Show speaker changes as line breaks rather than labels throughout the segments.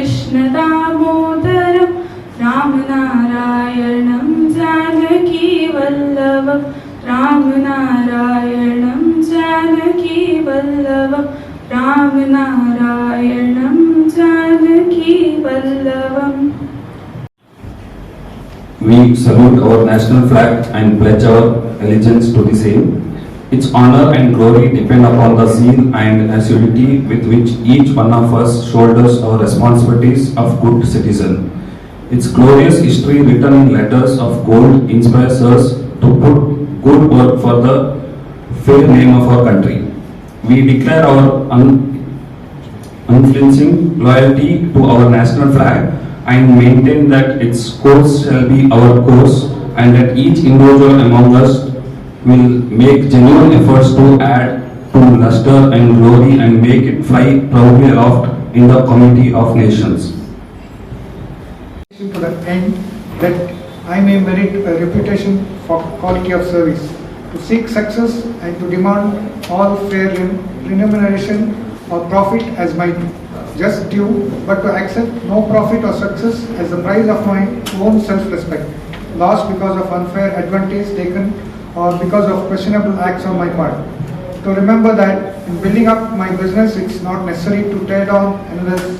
कृष्णदामोदरं रामनारायणं जानकीवल्लभं रामनारायणं जानकीवल्लभं रामनारायणं जानकीवल्लभम्
We salute our national flag and pledge our allegiance to the same. Its honor and glory depend upon the zeal and assiduity with which each one of us shoulders our responsibilities of good citizen. Its glorious history written in letters of gold inspires us to put good work for the fair name of our country. We declare our un- unflinching loyalty to our national flag and maintain that its course shall be our course and that each individual among us will make genuine efforts to add to luster and glory and make it fly proudly aloft in the community of nations.
to the end that I may merit a reputation for quality of service, to seek success and to demand all fair remuneration or profit as my just due, but to accept no profit or success as the price of my own self-respect, lost because of unfair advantage taken or because of questionable acts on my part. To remember that in building up my business, it's not necessary to tear down another's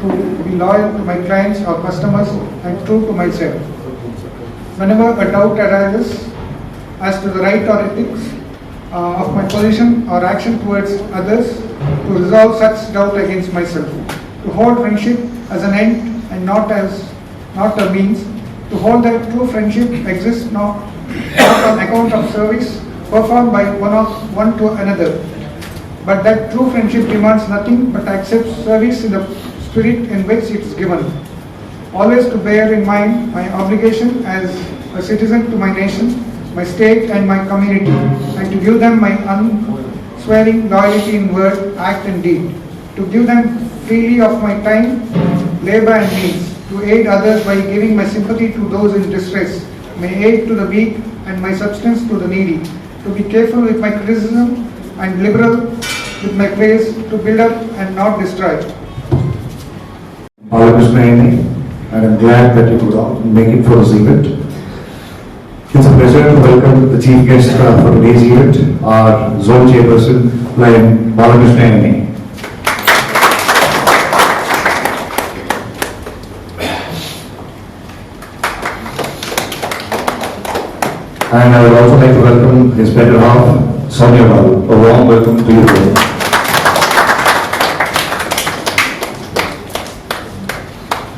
to be loyal to my clients or customers and true to myself. Whenever a doubt arises as to the right or ethics uh, of my position or action towards others, to resolve such doubt against myself, to hold friendship as an end and not as not a means, to hold that true friendship exists not on account of service performed by one of one to another, but that true friendship demands nothing but accepts service in the spirit in which it is given. Always to bear in mind my obligation as a citizen to my nation, my state and my community, and to give them my unswearing loyalty in word, act and deed. To give them freely of my time, labor and means, to aid others by giving my sympathy to those in distress, my aid to the weak and my substance to the needy, to be careful with my criticism and liberal with my praise, to build up and not destroy.
And I'm glad that you could all make it for this event. It's a pleasure to welcome the chief guest uh, for today's event, our zone chairperson, Lion Balakrishna And I would also like to welcome his better half, Sonia Babu. A warm welcome to you. both.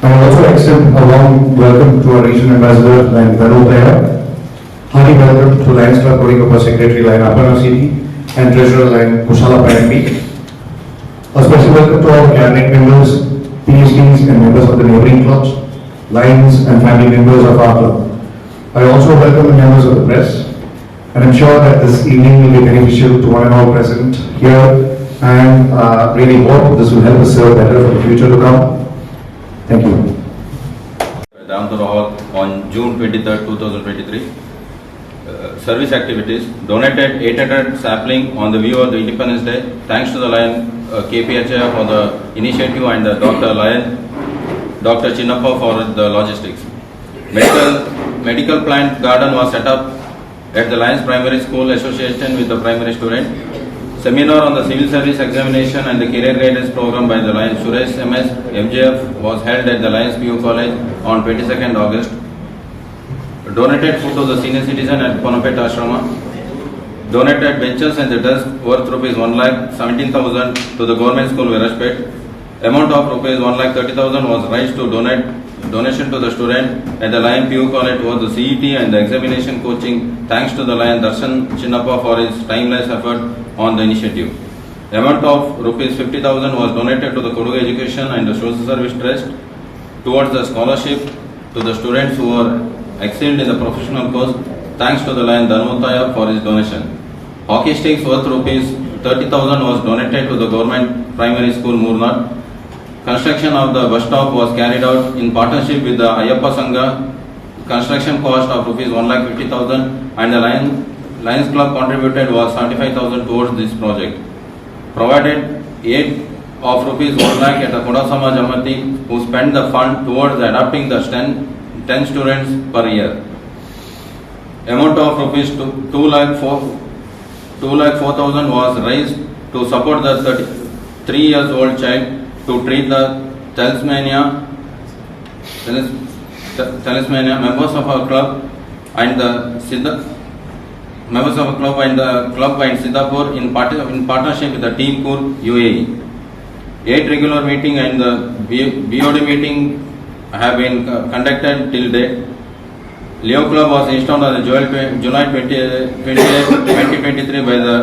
I would also extend a warm welcome to our regional ambassador, Vanu Pera. Hearty welcome to Lions Club Kodikappa Secretary, Lion Aparna City, and Treasurer, Lion Kushala Payambi. A special welcome to all cabinet members, PhDs, and members of the neighboring clubs, Lions, and family members of our club. I also welcome the members of the press, and I'm sure that this evening will be beneficial to one and all present here, and uh, really hope this will help us serve better for the future to come. Thank you.
Damdara Hall on June 23rd, 2023. Uh, Service activities, donated 800 sapling on the view of the Independence Day. Thanks to the Lion uh, for the initiative and uh, Dr. Lion, Dr. Chinnappa for the logistics. Medical, medical plant garden was set up at the Lions Primary School Association with the primary student. Seminar on the civil service examination and the career guidance program by the Lions Suresh MS MJF was held at the Lions PU College on 22nd August. Donated food to the senior citizen at Ponapet Ashrama. Donated benches and the desk worth rupees 1 lakh 17,000 to the government school Veraspet. Amount of rupees 1 lakh 30,000 was raised to donate donation to the student at the Lion PU College towards the CET and the examination coaching thanks to the Lion Darshan Chinnappa for his timeless effort on the initiative. Amount of rupees 50,000 was donated to the Kodugu Education and the Social Service Trust towards the scholarship to the students who are excelled in the professional course thanks to the Lion Dhanmutaya for his donation. Hockey sticks worth rupees 30,000 was donated to the government primary school Murnad. Construction of the bus stop was carried out in partnership with the Ayappa Sangha. Construction cost of rupees 1 lakh 50,000 and the Lion, Lions Club contributed was 75,000 towards this project. Provided aid of rupees 1 lakh at the Koda Samaj Amati who spent the fund towards adopting the 10 10 students per year. Amount of rupees to 2 lakh 4 2 lakh 4000 was raised to support the 33 years old child to treat the thalassemia thalas- th- members of our club and the Siddha, members of our club and the club and Siddhapur in, part, in partnership with the Team Kur UAE. Eight regular meeting and the BOD meeting have been uh, conducted till date. Leo Club was installed on the July twe- July 20, 2023 by the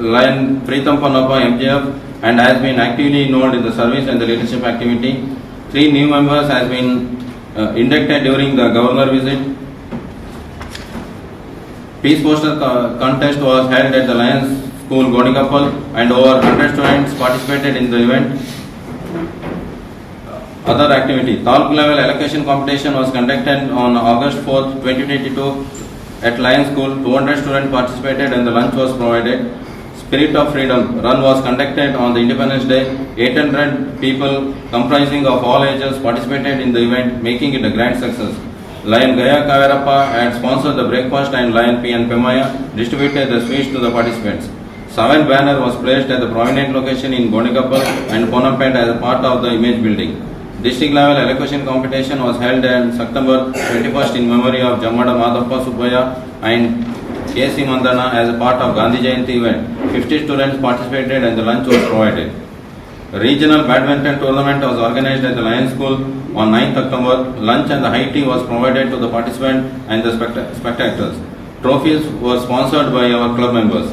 Lion Preetham Pannappa MJF and has been actively involved in the service and the leadership activity. Three new members has been uh, inducted during the governor visit. Peace poster co- contest was held at the Lions School Godikappal and over 100 students participated in the event. Other activity, talk level allocation competition was conducted on August 4th, 2022 at Lions School. 200 students participated and the lunch was provided. Spirit of Freedom run was conducted on the Independence Day. 800 people comprising of all ages participated in the event, making it a grand success. Lion Gaya Kavirappa had sponsored the breakfast and Lion P. and Pemaya distributed the sweets to the participants. Seven banner was placed at the prominent location in Gonikappal and Ponampet as a part of the image building. District level allocation competition was held on September 21st in memory of Jammada Madhappa and Mandana as a part of Gandhi Jayanti event. 50 students participated and the lunch was provided. Regional badminton tournament was organized at the Lions School on 9th October. Lunch and the high tea was provided to the participants and the specta- spectators. Trophies were sponsored by our club members.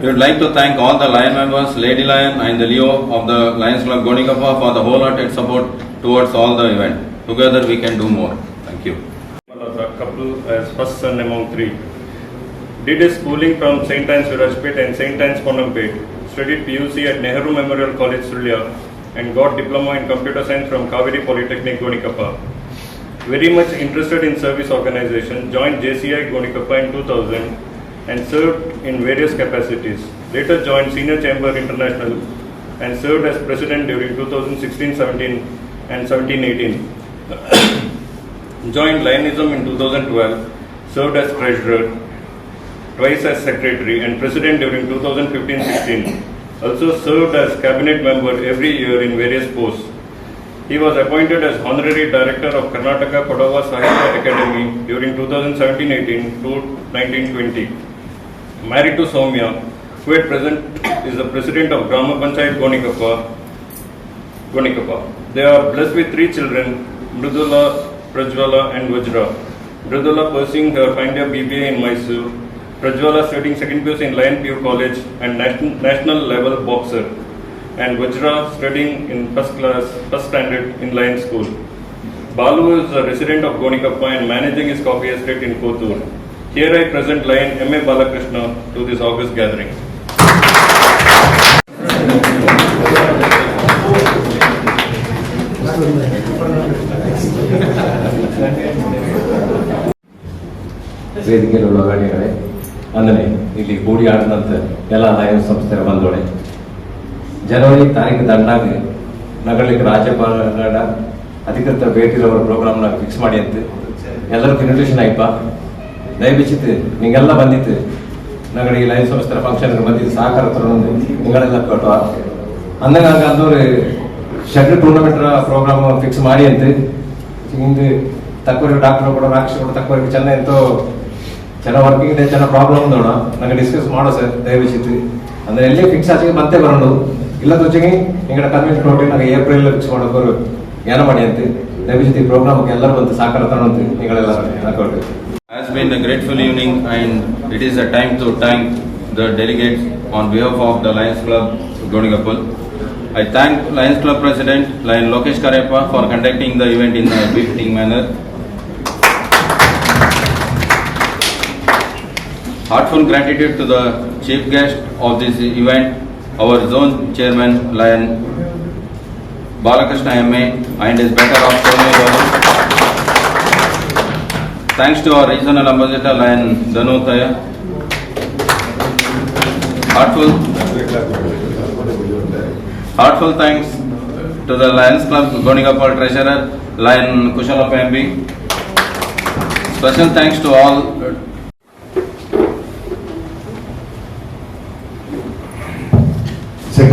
We would like to thank all the Lion members, Lady Lion and the Leo of the Lions Club Gonikappa for the wholehearted support towards all the event. Together we can do more. Thank you.
Couple as first son among three. Did his schooling from St. Anne's Virajpet and St. Anne's Ponampet. Studied PUC at Nehru Memorial College, Surya and got diploma in computer science from Kaveri Polytechnic, Gonikappa. Very much interested in service organization, joined JCI Gonikappa in 2000 and served in various capacities. Later joined Senior Chamber International and served as president during 2016-17 and 17-18. Joined Lionism in 2012, served as treasurer, twice as secretary and president during 2015-16. Also served as cabinet member every year in various posts. He was appointed as honorary director of Karnataka Kodava Sahitya Academy during 2017-18 to 1920. Married to Soumya, who at present is the president of Grama Panchayat Gonikappa, Gonikappa. They are blessed with three children, Mridula, Prajwala and Vajra. Mridula pursuing her final BBA in Mysore, Prajwala studying second PUC in Lion PU College and national, national level boxer, and Vajra studying in first class, first standard in Lion School. Balu is a resident of Gonikappa and managing his coffee estate in Kothur. Here I present Lion M.A. Balakrishna to this August gathering.
ವೇದಿಕೆಯಲ್ಲಿ ಒಳಗಡೆಗಳೇ ಅಂದರೆ ಇಲ್ಲಿ ಕೂಡಿ ಆಡಿದಂಥ ಎಲ್ಲ Lions ಸಂಸ್ಥೆಯ ಬಂದೋಳೆ ಜನವರಿ ತಾರೀಕು ದಂಡಾಗ ನಗರಕ್ಕೆ ರಾಜ್ಯಪಾಲರ ಅಧಿಕೃತ ಭೇಟಿರವರ ಪ್ರೋಗ್ರಾಮ್ನ ಫಿಕ್ಸ್ ಮಾಡಿ ಅಂತ. ಎಲ್ಲರಿಗೂ ಇನ್ವಿಟೇಷನ್ ಆಯ್ಪ ದಯವಿಚಿತ್ತು ನಿಂಗೆಲ್ಲ ಬಂದಿತ್ತು. ನಗರ ಈ ಲೈನ್ ಸಂಸ್ಥೆ ಫಂಕ್ಷನ್ ಬಂದಿದ್ದು ಸಹಕಾರ ತಗೊಂಡು ನಿಗಳೆಲ್ಲ ಕೊಟ್ಟು ಅಂದಾಗ ಅಂದವ್ರು ಶಟಲ್ ಟೂರ್ನಮೆಂಟ್ ಪ್ರೋಗ್ರಾಮ್ ಫಿಕ್ಸ್ ಮಾಡಿ ಅಂತ. ಹಿಂದೆ ತಕ್ಕವರಿಗೆ ಡಾಕ್ಟರ್ ಕೂಡ ರಾಕ್ಷ ಕೂಡ ತಕ್ಕವರಿಗೆ ಚೆನ್ನ ಎಂತೋ ಜನ ವರ್ಕಿಂಗ್ ಇದೆ ಜನ ಪ್ರಾಬ್ಲಮ್ ನೋಡೋಣ ನನಗೆ ಡಿಸ್ಕಸ್ ಮಾಡೋ ಸರ್ ದಯವಿಚಿತ್ರಿ ಅಂದ್ರೆ ಎಲ್ಲಿ ಫಿಕ್ಸ್ ಆಚೆಗೆ ಮತ್ತೆ ಬರೋಣದು ಇಲ್ಲ ತೋಚಿಂಗಿ ನಿಮ್ಗೆ ಕನ್ವಿನ್ಸ್ ನೋಡಿ ನನಗೆ ಏಪ್ರಿಲ್ ಫಿಕ್ಸ್ ಮಾಡೋಕ್ಕೋರು ಏನೋ ಮಾಡಿ ಅಂತ. ದಯವಿಚಿತ್ರಿ ಪ್ರೋಗ್ರಾಮ್ ಎಲ್ಲರೂ ಬಂತು ಸಾಕಾರ ತಗೊಂಡು ನೀವುಗಳೆಲ್ಲ ಹಾಕೊಂಡು
has been a grateful evening and it is a time to time the delegates on behalf of the Lions Club ಗೋಣಿಗಪ್ಪಲ್ I thank Lions Club president Lion Lokesh Kareyappa for conducting the event in befitting manner Heartfelt gratitude to the chief guest of this event, our zone chairman Lion Balakrishna MA and his better of Soumya Thanks to our regional ambassador Lion Dhanutaya. Heartful, heartful thanks to the Lions Club Gonigapal Treasurer, Lion Kushala Pambi. Special thanks to all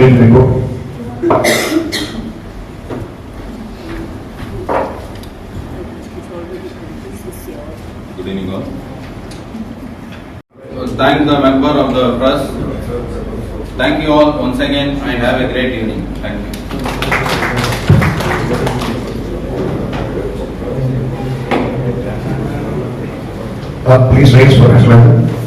Secretary.
Good evening all. Thank the member of the press. Thank you all once again and have a great evening. Thank you.
Uh, please raise for national anthem.